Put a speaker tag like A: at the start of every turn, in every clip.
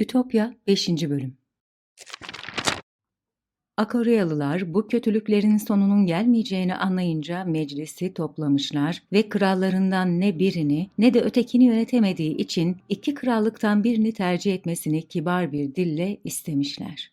A: Ütopya 5. Bölüm Akoryalılar bu kötülüklerin sonunun gelmeyeceğini anlayınca meclisi toplamışlar ve krallarından ne birini ne de ötekini yönetemediği için iki krallıktan birini tercih etmesini kibar bir dille istemişler.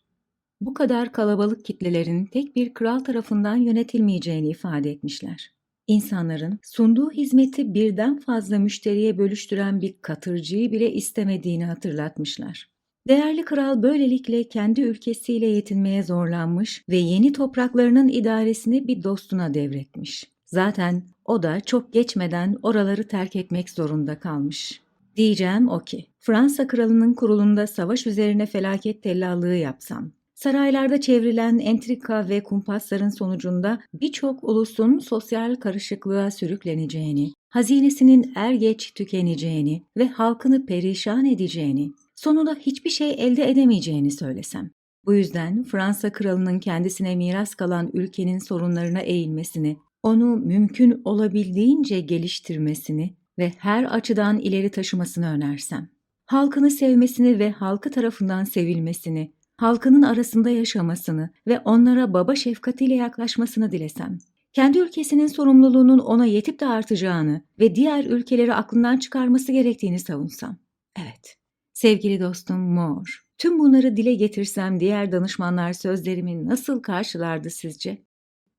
A: Bu kadar kalabalık kitlelerin tek bir kral tarafından yönetilmeyeceğini ifade etmişler. İnsanların sunduğu hizmeti birden fazla müşteriye bölüştüren bir katırcıyı bile istemediğini hatırlatmışlar. Değerli kral böylelikle kendi ülkesiyle yetinmeye zorlanmış ve yeni topraklarının idaresini bir dostuna devretmiş. Zaten o da çok geçmeden oraları terk etmek zorunda kalmış. Diyeceğim o ki, Fransa kralının kurulunda savaş üzerine felaket tellallığı yapsam, saraylarda çevrilen entrika ve kumpasların sonucunda birçok ulusun sosyal karışıklığa sürükleneceğini, hazinesinin er geç tükeneceğini ve halkını perişan edeceğini, sonunda hiçbir şey elde edemeyeceğini söylesem. Bu yüzden Fransa kralının kendisine miras kalan ülkenin sorunlarına eğilmesini, onu mümkün olabildiğince geliştirmesini ve her açıdan ileri taşımasını önersem. Halkını sevmesini ve halkı tarafından sevilmesini, halkının arasında yaşamasını ve onlara baba şefkatiyle yaklaşmasını dilesem. Kendi ülkesinin sorumluluğunun ona yetip de artacağını ve diğer ülkeleri aklından çıkarması gerektiğini savunsam. Evet, Sevgili dostum Moore, tüm bunları dile getirsem diğer danışmanlar sözlerimi nasıl karşılardı sizce?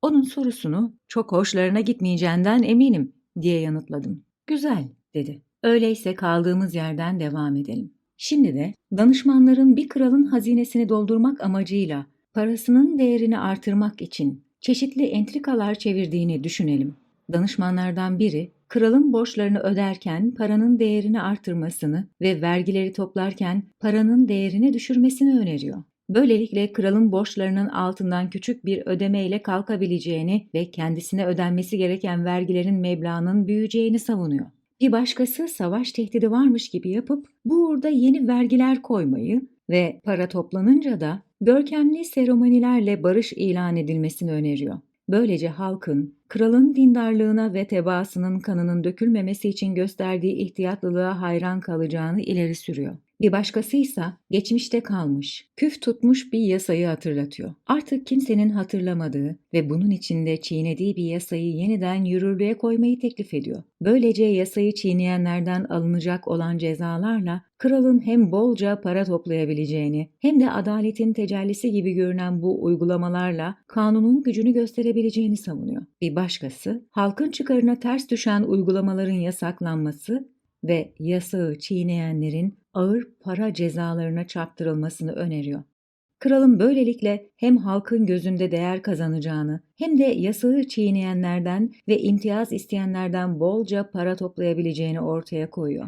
A: Onun sorusunu çok hoşlarına gitmeyeceğinden eminim diye yanıtladım. Güzel dedi. Öyleyse kaldığımız yerden devam edelim. Şimdi de danışmanların bir kralın hazinesini doldurmak amacıyla parasının değerini artırmak için çeşitli entrikalar çevirdiğini düşünelim. Danışmanlardan biri kralın borçlarını öderken paranın değerini artırmasını ve vergileri toplarken paranın değerini düşürmesini öneriyor. Böylelikle kralın borçlarının altından küçük bir ödeme ile kalkabileceğini ve kendisine ödenmesi gereken vergilerin meblağının büyüyeceğini savunuyor. Bir başkası savaş tehdidi varmış gibi yapıp bu uğurda yeni vergiler koymayı ve para toplanınca da görkemli seremonilerle barış ilan edilmesini öneriyor. Böylece halkın, kralın dindarlığına ve tebaasının kanının dökülmemesi için gösterdiği ihtiyatlılığa hayran kalacağını ileri sürüyor. Bir başkası ise geçmişte kalmış, küf tutmuş bir yasayı hatırlatıyor. Artık kimsenin hatırlamadığı ve bunun içinde çiğnediği bir yasayı yeniden yürürlüğe koymayı teklif ediyor. Böylece yasayı çiğneyenlerden alınacak olan cezalarla kralın hem bolca para toplayabileceğini hem de adaletin tecellisi gibi görünen bu uygulamalarla kanunun gücünü gösterebileceğini savunuyor. Bir başkası, halkın çıkarına ters düşen uygulamaların yasaklanması ve yasağı çiğneyenlerin ağır para cezalarına çarptırılmasını öneriyor. Kralın böylelikle hem halkın gözünde değer kazanacağını hem de yasağı çiğneyenlerden ve imtiyaz isteyenlerden bolca para toplayabileceğini ortaya koyuyor.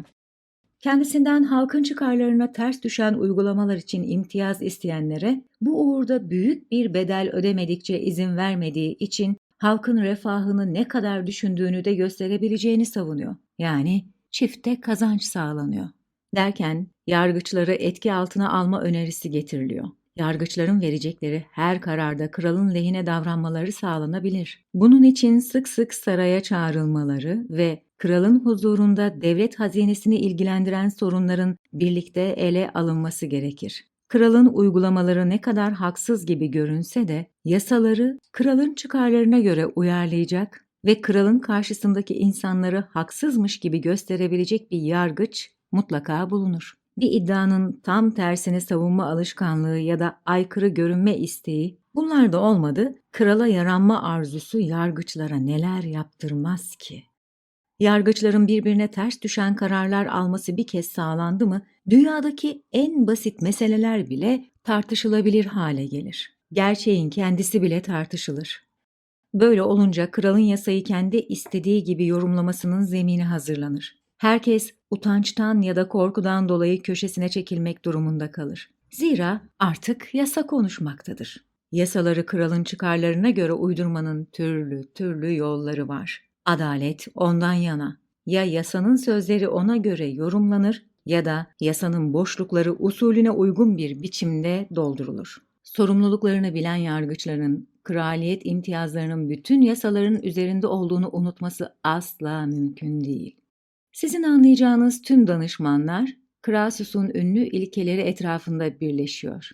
A: Kendisinden halkın çıkarlarına ters düşen uygulamalar için imtiyaz isteyenlere bu uğurda büyük bir bedel ödemedikçe izin vermediği için halkın refahını ne kadar düşündüğünü de gösterebileceğini savunuyor. Yani çifte kazanç sağlanıyor. Derken yargıçları etki altına alma önerisi getiriliyor. Yargıçların verecekleri her kararda kralın lehine davranmaları sağlanabilir. Bunun için sık sık saraya çağrılmaları ve kralın huzurunda devlet hazinesini ilgilendiren sorunların birlikte ele alınması gerekir. Kralın uygulamaları ne kadar haksız gibi görünse de yasaları kralın çıkarlarına göre uyarlayacak ve kralın karşısındaki insanları haksızmış gibi gösterebilecek bir yargıç mutlaka bulunur. Bir iddianın tam tersini savunma alışkanlığı ya da aykırı görünme isteği bunlar da olmadı, krala yaranma arzusu yargıçlara neler yaptırmaz ki? Yargıçların birbirine ters düşen kararlar alması bir kez sağlandı mı, dünyadaki en basit meseleler bile tartışılabilir hale gelir. Gerçeğin kendisi bile tartışılır. Böyle olunca kralın yasayı kendi istediği gibi yorumlamasının zemini hazırlanır. Herkes utançtan ya da korkudan dolayı köşesine çekilmek durumunda kalır. Zira artık yasa konuşmaktadır. Yasaları kralın çıkarlarına göre uydurmanın türlü türlü yolları var. Adalet ondan yana. Ya yasanın sözleri ona göre yorumlanır ya da yasanın boşlukları usulüne uygun bir biçimde doldurulur. Sorumluluklarını bilen yargıçların kraliyet imtiyazlarının bütün yasaların üzerinde olduğunu unutması asla mümkün değil. Sizin anlayacağınız tüm danışmanlar Crassus'un ünlü ilkeleri etrafında birleşiyor.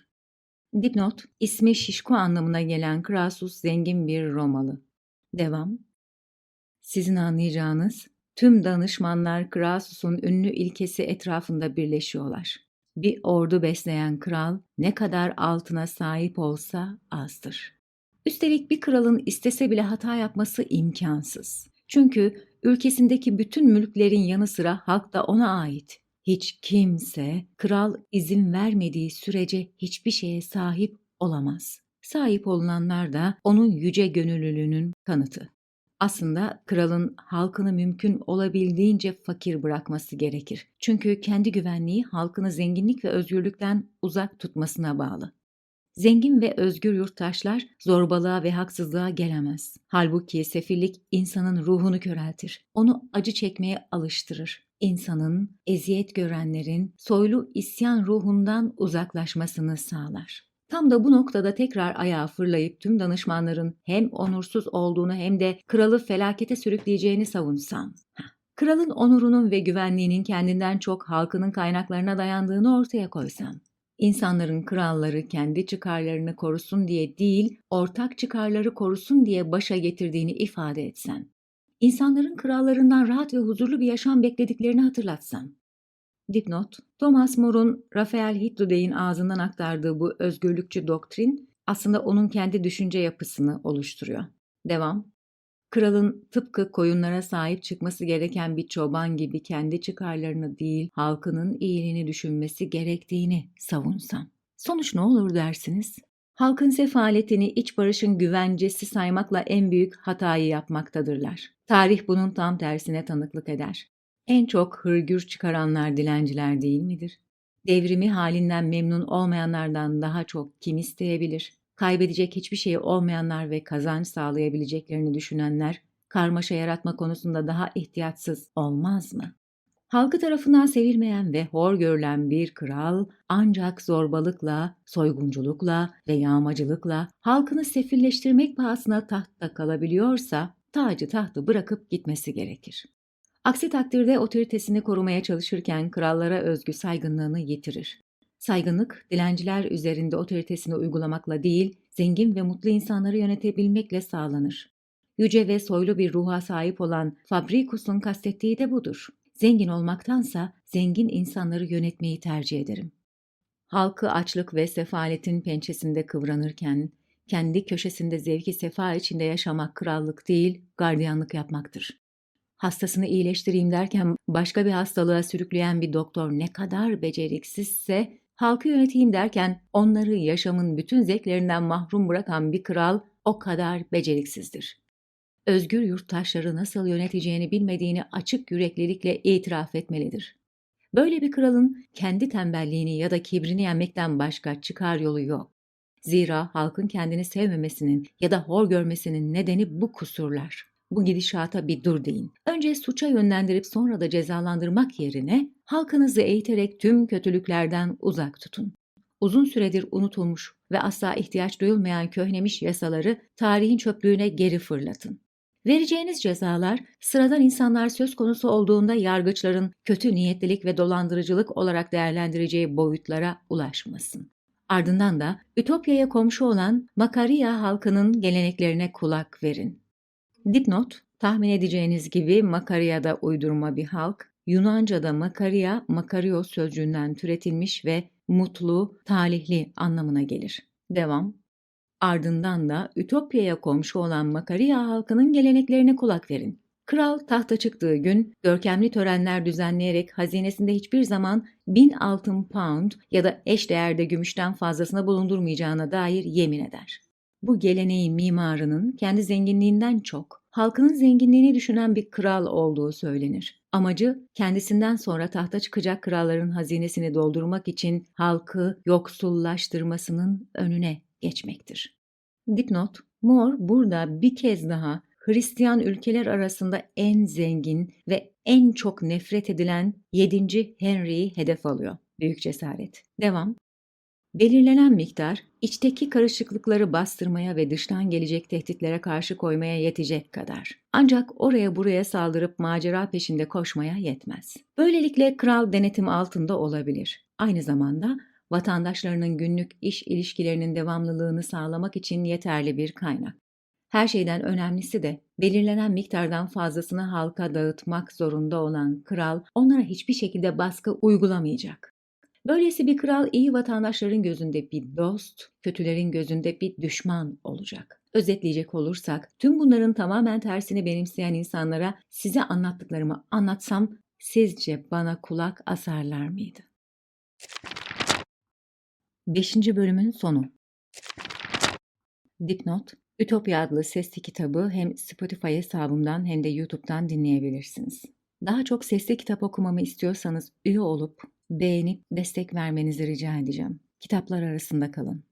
A: Dipnot, ismi şişko anlamına gelen Crassus zengin bir Romalı. Devam. Sizin anlayacağınız, tüm danışmanlar Crassus'un ünlü ilkesi etrafında birleşiyorlar. Bir ordu besleyen kral ne kadar altına sahip olsa azdır. Üstelik bir kralın istese bile hata yapması imkansız. Çünkü ülkesindeki bütün mülklerin yanı sıra halk da ona ait. Hiç kimse kral izin vermediği sürece hiçbir şeye sahip olamaz. Sahip olunanlar da onun yüce gönüllülüğünün kanıtı. Aslında kralın halkını mümkün olabildiğince fakir bırakması gerekir. Çünkü kendi güvenliği halkını zenginlik ve özgürlükten uzak tutmasına bağlı. Zengin ve özgür yurttaşlar zorbalığa ve haksızlığa gelemez. Halbuki sefillik insanın ruhunu köreltir. Onu acı çekmeye alıştırır. İnsanın, eziyet görenlerin soylu isyan ruhundan uzaklaşmasını sağlar. Tam da bu noktada tekrar ayağa fırlayıp tüm danışmanların hem onursuz olduğunu hem de kralı felakete sürükleyeceğini savunsan. Kralın onurunun ve güvenliğinin kendinden çok halkının kaynaklarına dayandığını ortaya koysan. İnsanların kralları kendi çıkarlarını korusun diye değil, ortak çıkarları korusun diye başa getirdiğini ifade etsen. İnsanların krallarından rahat ve huzurlu bir yaşam beklediklerini hatırlatsan. Dipnot, Thomas More'un Raphael Hitludey'in ağzından aktardığı bu özgürlükçü doktrin aslında onun kendi düşünce yapısını oluşturuyor. Devam. Kralın tıpkı koyunlara sahip çıkması gereken bir çoban gibi kendi çıkarlarını değil, halkının iyiliğini düşünmesi gerektiğini savunsan. Sonuç ne olur dersiniz? Halkın sefaletini iç barışın güvencesi saymakla en büyük hatayı yapmaktadırlar. Tarih bunun tam tersine tanıklık eder. En çok hırgür çıkaranlar dilenciler değil midir? Devrimi halinden memnun olmayanlardan daha çok kim isteyebilir? Kaybedecek hiçbir şey olmayanlar ve kazanç sağlayabileceklerini düşünenler karmaşa yaratma konusunda daha ihtiyatsız olmaz mı? Halkı tarafından sevilmeyen ve hor görülen bir kral ancak zorbalıkla, soygunculukla ve yağmacılıkla halkını sefilleştirmek pahasına tahtta kalabiliyorsa tacı tahtı bırakıp gitmesi gerekir. Aksi takdirde otoritesini korumaya çalışırken krallara özgü saygınlığını yitirir. Saygınlık, dilenciler üzerinde otoritesini uygulamakla değil, zengin ve mutlu insanları yönetebilmekle sağlanır. Yüce ve soylu bir ruha sahip olan Fabricus'un kastettiği de budur. Zengin olmaktansa zengin insanları yönetmeyi tercih ederim. Halkı açlık ve sefaletin pençesinde kıvranırken, kendi köşesinde zevki sefa içinde yaşamak krallık değil, gardiyanlık yapmaktır. Hastasını iyileştireyim derken başka bir hastalığa sürükleyen bir doktor ne kadar beceriksizse, halkı yöneteyim derken onları yaşamın bütün zevklerinden mahrum bırakan bir kral o kadar beceriksizdir. Özgür yurttaşları nasıl yöneteceğini bilmediğini açık yüreklilikle itiraf etmelidir. Böyle bir kralın kendi tembelliğini ya da kibrini yenmekten başka çıkar yolu yok. Zira halkın kendini sevmemesinin ya da hor görmesinin nedeni bu kusurlar. Bu gidişata bir dur deyin. Önce suça yönlendirip sonra da cezalandırmak yerine halkınızı eğiterek tüm kötülüklerden uzak tutun. Uzun süredir unutulmuş ve asla ihtiyaç duyulmayan köhnemiş yasaları tarihin çöplüğüne geri fırlatın. Vereceğiniz cezalar sıradan insanlar söz konusu olduğunda yargıçların kötü niyetlilik ve dolandırıcılık olarak değerlendireceği boyutlara ulaşmasın. Ardından da Ütopya'ya komşu olan Makaria halkının geleneklerine kulak verin. Dipnot, tahmin edeceğiniz gibi Makarya'da uydurma bir halk, Yunanca'da Makarya, Makarios sözcüğünden türetilmiş ve mutlu, talihli anlamına gelir. Devam. Ardından da Ütopya'ya komşu olan Makarya halkının geleneklerine kulak verin. Kral tahta çıktığı gün görkemli törenler düzenleyerek hazinesinde hiçbir zaman bin altın pound ya da eş değerde gümüşten fazlasına bulundurmayacağına dair yemin eder. Bu geleneğin mimarının kendi zenginliğinden çok halkının zenginliğini düşünen bir kral olduğu söylenir. Amacı kendisinden sonra tahta çıkacak kralların hazinesini doldurmak için halkı yoksullaştırmasının önüne geçmektir. Dipnot, More burada bir kez daha Hristiyan ülkeler arasında en zengin ve en çok nefret edilen 7. Henry'yi hedef alıyor. Büyük cesaret. Devam. Belirlenen miktar, içteki karışıklıkları bastırmaya ve dıştan gelecek tehditlere karşı koymaya yetecek kadar. Ancak oraya buraya saldırıp macera peşinde koşmaya yetmez. Böylelikle kral denetim altında olabilir. Aynı zamanda vatandaşlarının günlük iş ilişkilerinin devamlılığını sağlamak için yeterli bir kaynak. Her şeyden önemlisi de belirlenen miktardan fazlasını halka dağıtmak zorunda olan kral onlara hiçbir şekilde baskı uygulamayacak. Böylesi bir kral iyi vatandaşların gözünde bir dost, kötülerin gözünde bir düşman olacak. Özetleyecek olursak, tüm bunların tamamen tersini benimseyen insanlara size anlattıklarımı anlatsam sizce bana kulak asarlar mıydı? 5. bölümün sonu. Dipnot Ütopya adlı sesli kitabı hem Spotify hesabımdan hem de YouTube'dan dinleyebilirsiniz. Daha çok sesli kitap okumamı istiyorsanız üye olup beğenip destek vermenizi rica edeceğim. Kitaplar arasında kalın.